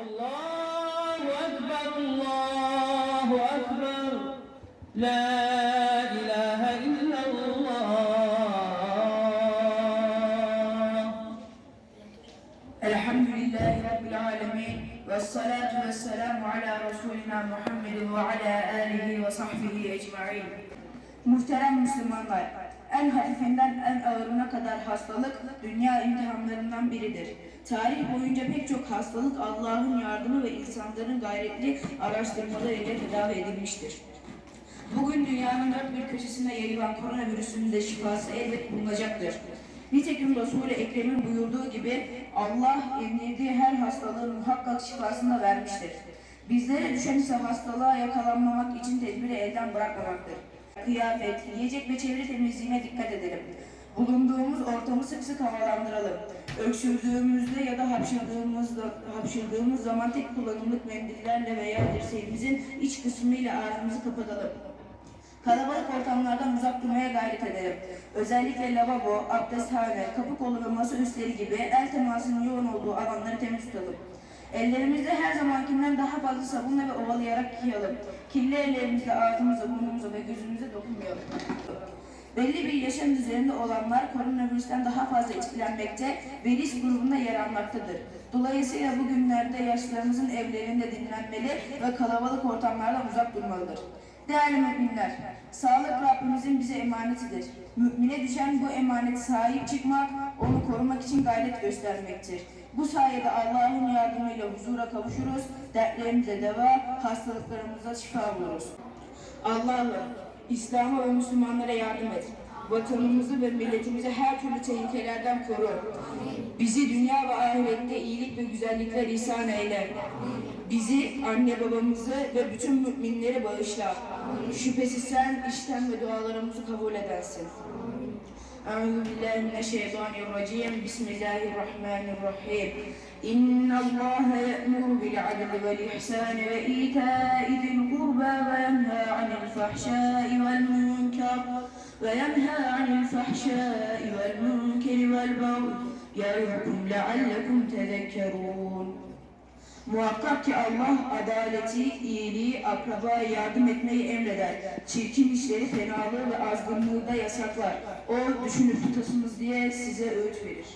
الله أكبر الله أكبر لا إله إلا الله الحمد لله رب العالمين والصلاة والسلام على رسولنا محمد وعلى آله وصحبه ecmaîn. Muhterem Müslümanlar, en hafifinden en ağırına kadar hastalık dünya imtihanlarından biridir. Tarih boyunca pek çok hastalık Allah'ın yardımı ve insanların gayretli araştırmalarıyla tedavi edilmiştir. Bugün dünyanın dört bir köşesine yayılan koronavirüsün de şifası elbet bulunacaktır. Nitekim Resul-i Ekrem'in buyurduğu gibi Allah emniyediği her hastalığın muhakkak şifasını da vermiştir. Bizlere düşen ise hastalığa yakalanmamak için tedbiri elden bırakmamaktır. Kıyafet, yiyecek ve çevre temizliğine dikkat edelim. Bulunduğumuz ortamı sık sık havalandıralım. Öksürdüğümüzde ya da hapşırdığımızda, hapşırdığımız zaman tek kullanımlık mendillerle veya dirseğimizin iç kısmıyla ağzımızı kapatalım. Kalabalık ortamlardan uzak durmaya gayret edelim. Özellikle lavabo, abdesthane, kapı kolu ve masa üstleri gibi el temasının yoğun olduğu alanları temiz tutalım. Ellerimizi her zamankinden daha fazla sabunla ve ovalayarak yıkayalım. Kirli ellerimizle ağzımıza, burnumuza ve gözümüze dokunmayalım. Belli bir yaşam düzeninde olanlar koronavirüsten daha fazla etkilenmekte ve risk grubunda yer almaktadır. Dolayısıyla bugünlerde yaşlılarımızın evlerinde dinlenmeli ve kalabalık ortamlardan uzak durmalıdır. Değerli müminler, sağlık Rabbimizin bize emanetidir. Mümine düşen bu emaneti sahip çıkmak, onu korumak için gayret göstermektir. Bu sayede Allah'ın yardımıyla huzura kavuşuruz, dertlerimize deva, hastalıklarımıza şifa buluruz. Allah'ım, İslam'a ve Müslümanlara yardım et. Vatanımızı ve milletimizi her türlü tehlikelerden koru. Bizi dünya ve ahirette iyilik ve güzellikler ihsan eyle. Bizi, anne babamızı ve bütün müminleri bağışla. Şüphesiz sen işten ve dualarımızı kabul edersin. أعوذ بالله من الشيطان الرجيم بسم الله الرحمن الرحيم إن الله يأمر بالعدل والإحسان وإيتاء ذي القربى وينهى عن الفحشاء والمنكر وينهى عن الفحشاء والمنكر والبغي يعظكم لعلكم تذكرون Muhakkak ki Allah adaleti, iyiliği, akrabaya yardım etmeyi emreder. Çirkin işleri, fenalığı ve azgınlığı da yasaklar. O düşünüp tutasınız diye size öğüt verir.